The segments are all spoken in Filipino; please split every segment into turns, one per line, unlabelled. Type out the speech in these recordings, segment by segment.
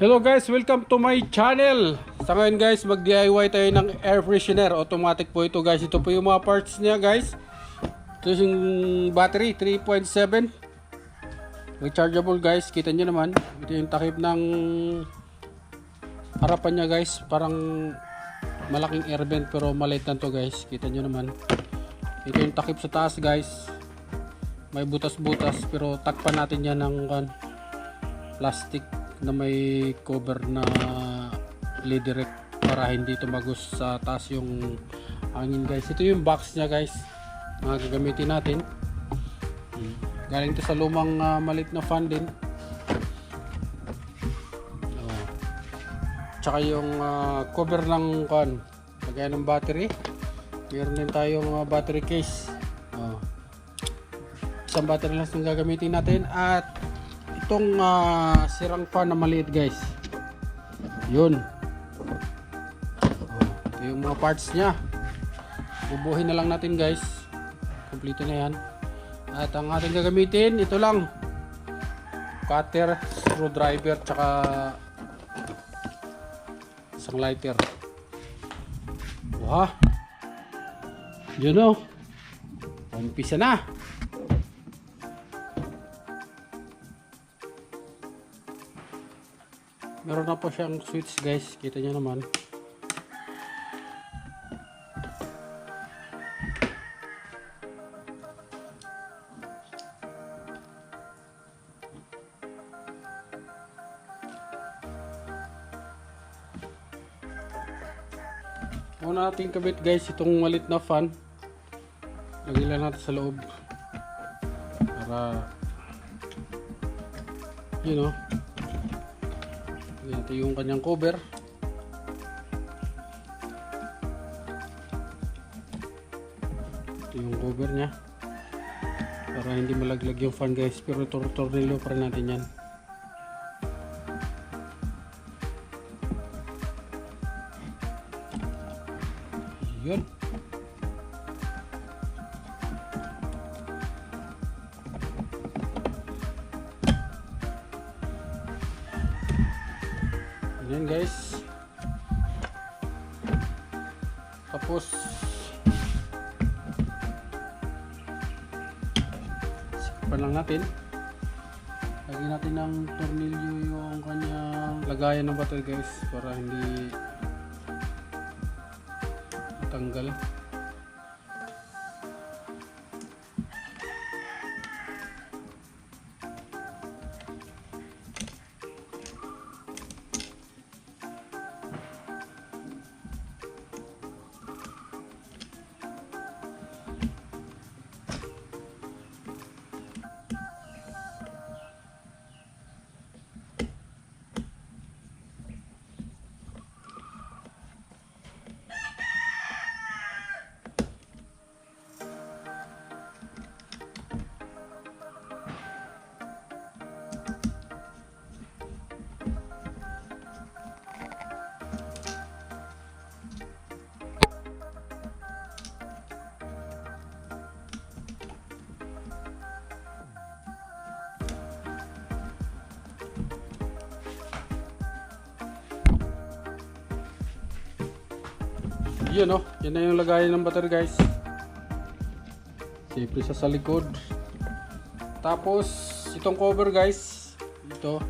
Hello guys, welcome to my channel. Sa ngayon guys, mag-DIY tayo ng air freshener. Automatic po ito guys. Ito po yung mga parts niya guys. Ito yung battery, 3.7. Rechargeable guys, kita nyo naman. Ito yung takip ng harapan niya guys. Parang malaking air vent pero maliit lang to guys. Kita nyo naman. Ito yung takip sa taas guys. May butas-butas pero takpan natin yan ng plastic na may cover na direct para hindi tumagos sa taas yung hangin guys. Ito yung box niya guys. Mga gagamitin natin. Galing to sa lumang uh, malit na fan din. Oh. Tsaka yung ah, cover ng kan, lagay ng battery. Meron din tayong mga battery case. Oh. Isang battery lang yung gagamitin natin at itong ah, sirang fan na maliit guys. Yun. Oh, ito yung mga parts nya bubuhin na lang natin guys. Kompleto na yan. At ang ating gagamitin ito lang. Cutter screwdriver tsaka isang lighter. Wah yun o umpisa na Meron na po siyang switch guys. Kita niyo naman. Una natin kabit guys itong malit na fan. Lagyan lang natin sa loob. Para you know ito yung kanyang cover. Ito yung cover niya. Para hindi malaglag yung fan guys. Pero tornilyo pa rin natin yan. Yan guys. Tapos sikapan lang natin. Lagyan natin ng tornilyo yung kanyang lagayan ng battery guys para hindi matanggal. Yun oh, yan na yung lagayan ng battery guys. Siyempre sa sa likod. Tapos itong cover guys, ito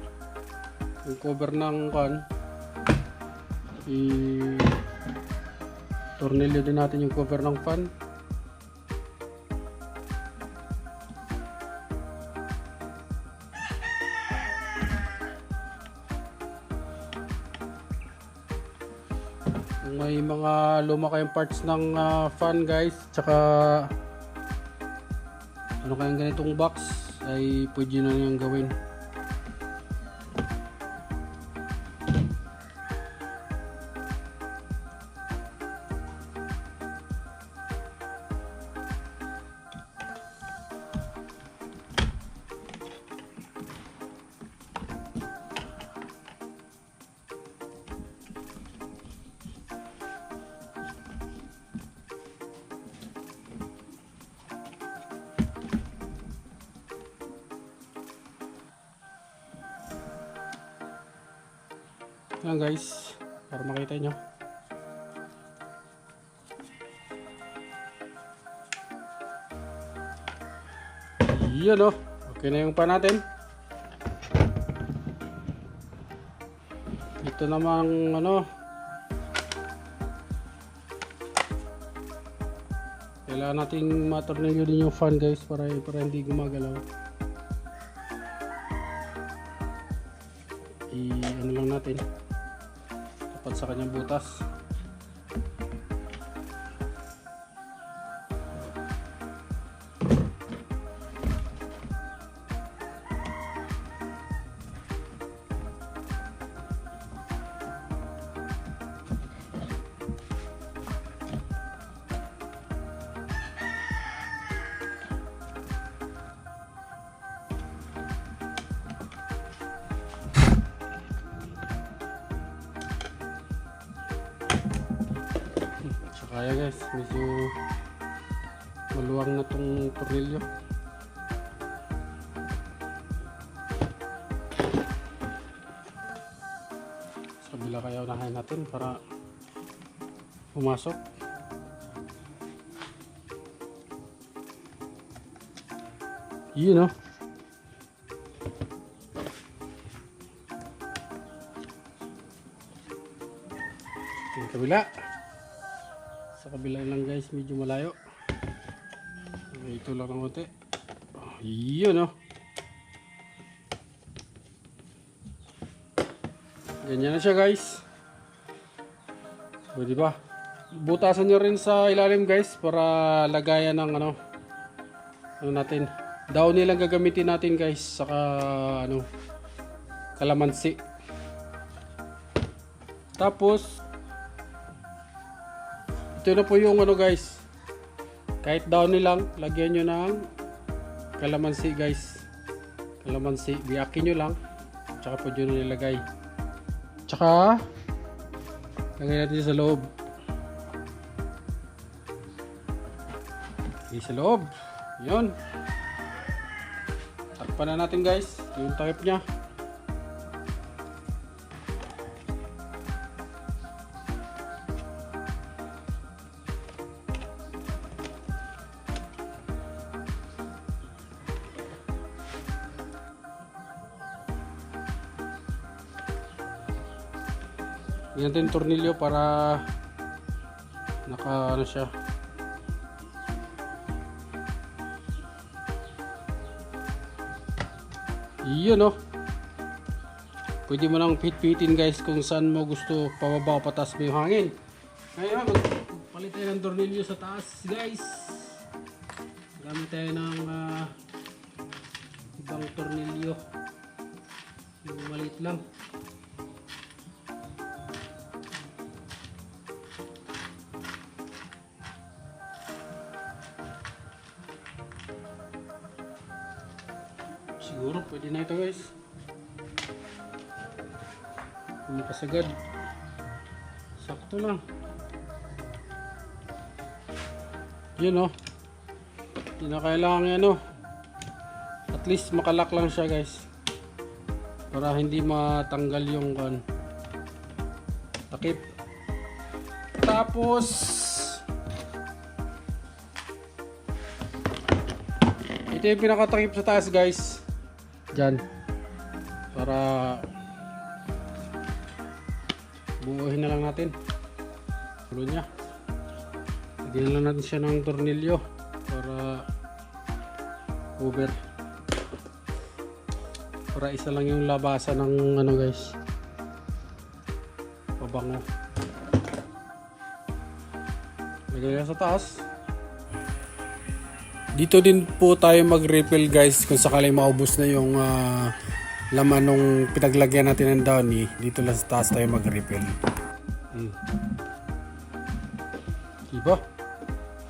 yung cover ng kan. I tornilyo din natin yung cover ng fan. Mga luma kayong parts ng ah, fan guys, tsaka ano kayang ganitong box ay pwede na niyang gawin. Yan guys, para makita nyo. Yan oh. Okay na yung pa natin. Ito namang ano. Kailangan nating matornilyo din yung fan guys para, para hindi gumagalaw. I ano lang natin. Sa kanyang butas. Kaya guys, medyo maluwang na tong tornilyo. Sa kabila kaya unahin natin para pumasok. Yun oh. Yung kabila. Sa kabila lang guys, medyo malayo. Okay, ito lang ng konti. Oh, yun oh. Ganyan na siya guys. O, di ba? Butasan nyo rin sa ilalim guys para lagayan ng ano ano natin. Daw nilang gagamitin natin guys saka ano kalamansi. Tapos ito na po yung ano guys. Kahit down lang, lagyan nyo ng kalamansi guys. Kalamansi, biyakin nyo lang. Tsaka po dyan nilagay. Tsaka, lagay natin sa loob. Okay, sa loob. Yun. Takpan na natin guys. Yung takip niya. Yan natin yung tornilyo para naka ano siya. Yun oh. Pwede mo nang pit-pitin guys kung saan mo gusto pababa o patas mo yung hangin. Ngayon, magpalit tayo ng tornilyo sa taas guys. Gamit tayo ng ah, ibang tornilyo. Yung maliit lang. Kasagad. Sakto lang. Yun oh. Hindi na kailangan ano. At least makalak lang siya guys. Para hindi matanggal yung kan. Takip. Tapos ito yung pinakatakip sa taas guys. Diyan. Para buuhin na lang natin. Ulo niya. Lagyan lang natin siya ng tornilyo para over. Para isa lang yung labasan ng ano guys. Pabango. Lagyan sa taas. Dito din po tayo mag-refill guys kung sakaling maubos na yung ah, laman nung pinaglagyan natin ng downy. Dito lang sa taas tayo mag-refill. Hmm. Diba?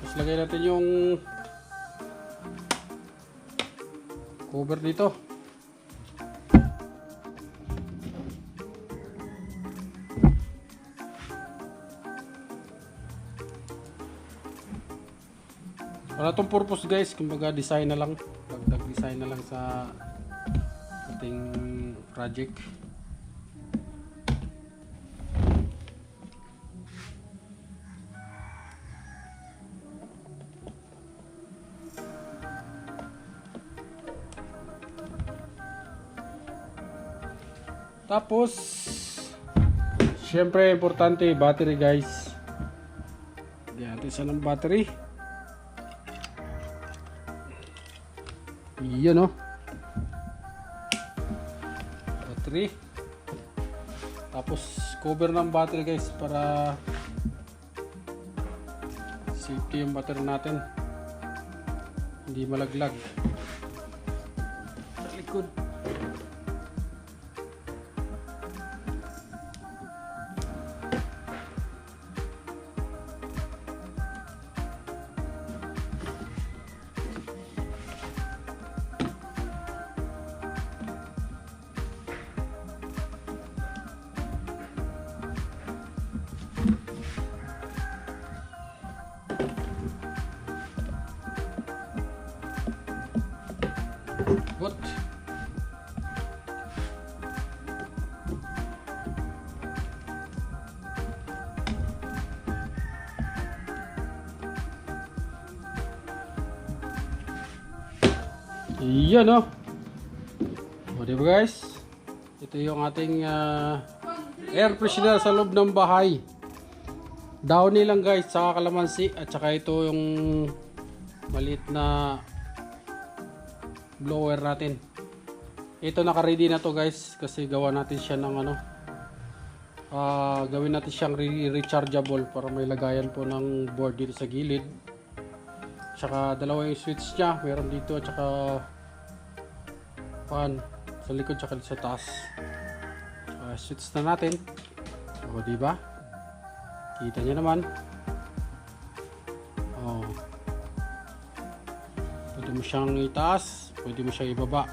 Tapos lagay natin yung cover dito. Wala tong purpose guys, kumbaga design na lang. Dagdag design na lang sa ating project Tapos, syempre importante battery guys. Diyan sa ng battery. Yun o. Oh. Battery. Tapos, cover ng battery guys para safety yung battery natin. Hindi malaglag. Sa likod. Yan oh. O diba guys? Ito yung ating ah, air freshener sa loob ng bahay. Downy lang guys, saka kalamansi at saka ito yung maliit na blower natin. Ito naka-ready na to guys kasi gawa natin siya ng ano ah gawin natin siyang re- rechargeable para may lagayan po ng board dito sa gilid. Tsaka dalawa yung switch niya, meron dito at tsaka fan sa likod tsaka sa taas. Uh, switch na natin. O, di ba? Kita niyo naman. Oh. Pwede mo siyang itaas, pwede mo siyang ibaba.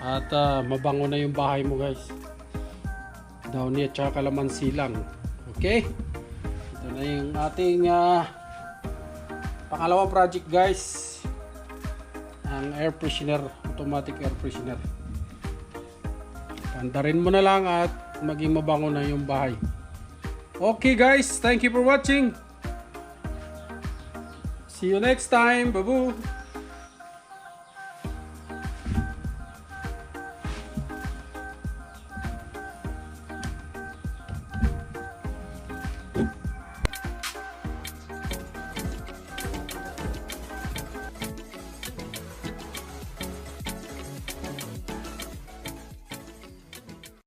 At ah, mabango na yung bahay mo guys. Downy at saka kalamansi lang. Okay? Ito na yung ating ah, pangalawang project guys. Ang air freshener, automatic air freshener. Pandarin mo na lang at maging mabango na yung bahay. Okay guys, thank you for watching. See you next time. Babu.